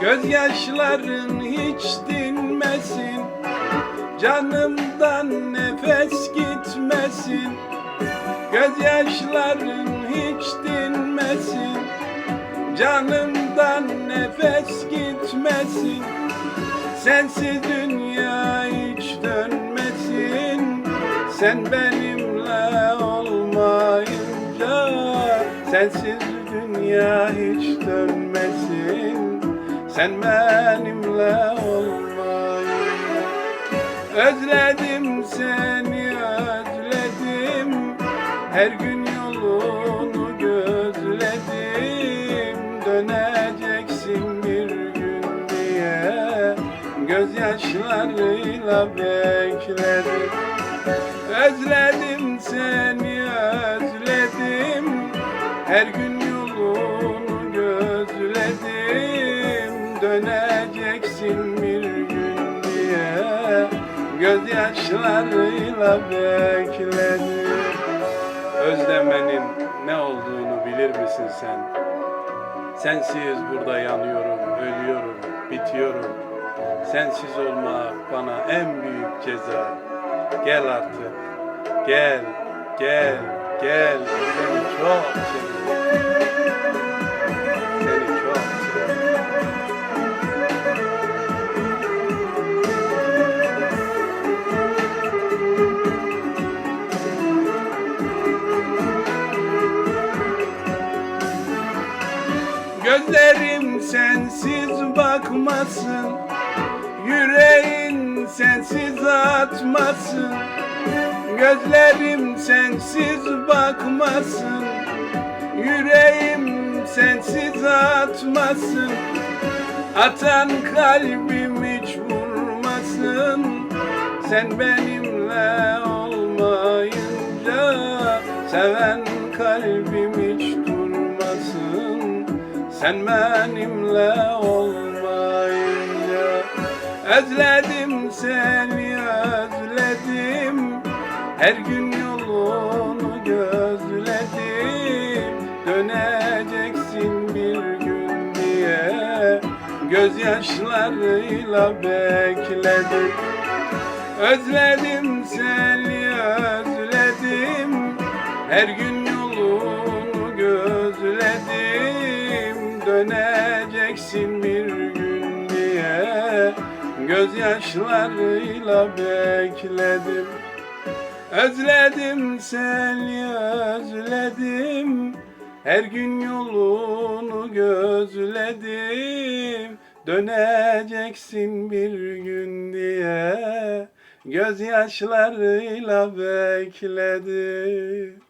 Gözyaşların hiç dinmesin. Canımdan nefes gitmesin. Gözyaşların hiç dinmesin. Canımdan nefes gitmesin. Sensiz dünya hiç dönmesin. Sen benimle olmayınca Sensiz dünya hiç dönmesin Sen benimle olmayınca Özledim seni özledim. Her gün yolunu gözledim. Döneceksin bir gün diye Gözyaşlarıyla bekledim. Özledim seni özledim. Her gün Gözyaşlarıyla bekledim Özlemenin ne olduğunu bilir misin sen? Sensiz burada yanıyorum, ölüyorum, bitiyorum. Sensiz olmak bana en büyük ceza. Gel artık, gel, gel, gel. Seni çok seviyorum. Gözlerim sensiz bakmasın Yüreğin sensiz atmasın. Gözlerim sensiz bakmasın Yüreğim sensiz atmasın. Atan kalbim hiç vurmasın Sen benimle olmayınca Seven kalbim Sen benimle olmayınca Özledim seni özledim. Her gün yolunu gözledim. Döneceksin bir gün diye Gözyaşlarıyla bekledim. Özledim seni özledim. Her gün Döneceksin bir gün diye Gözyaşlarıyla bekledim. Özledim seni özledim. Her gün yolunu gözledim. Döneceksin bir gün diye Gözyaşlarıyla bekledim